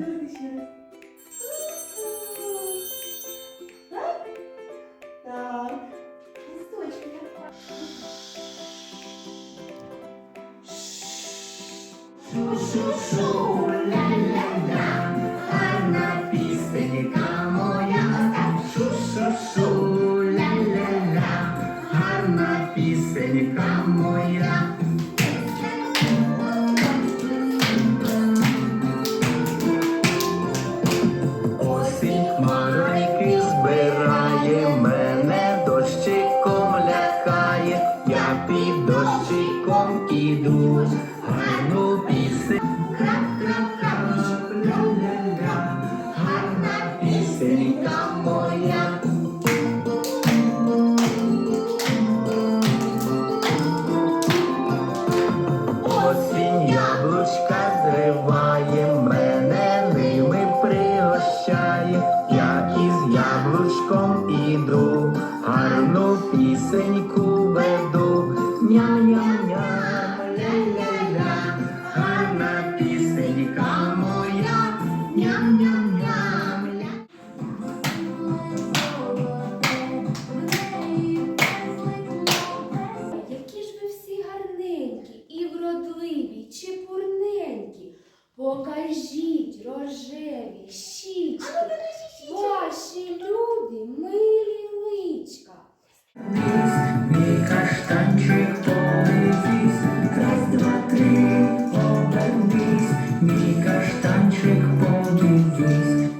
Hadi dışarı. Так, так, листочки. Шу-шу-шу. іду, гарну пісень. Гарна пісенька моя. Осінь яблучка зриває, мене ними пригощає, як із яблучком іду, гарну пісеньку. бережіть рожеві щічки, а ну, ваші любі милі личка. Мій каштанчик полетісь, раз, два, три, обернись, мій каштанчик подивись.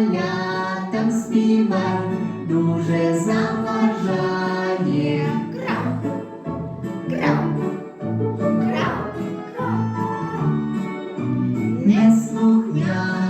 малятам співай, дуже заважає. Крав, крав, крав, крав, неслухня.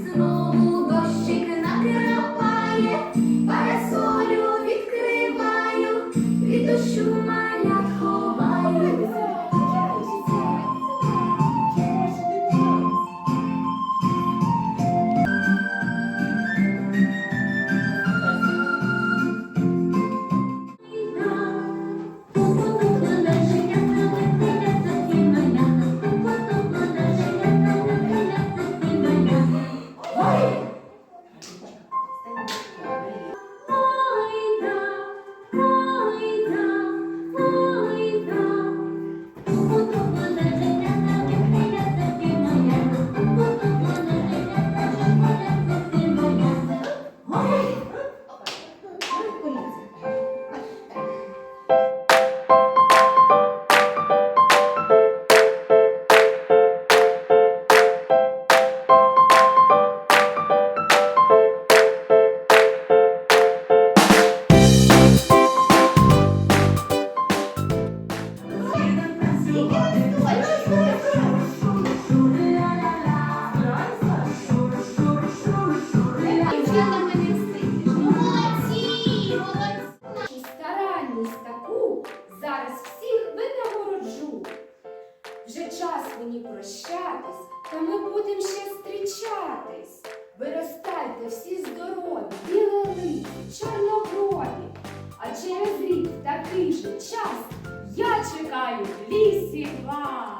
зараз всіх винагороджу. Вже час мені прощатись, та ми будемо ще зустрічатись. Виростайте всі здорові, біле лиці, чорноброві. А через рік такий же час я чекаю в лісі вас.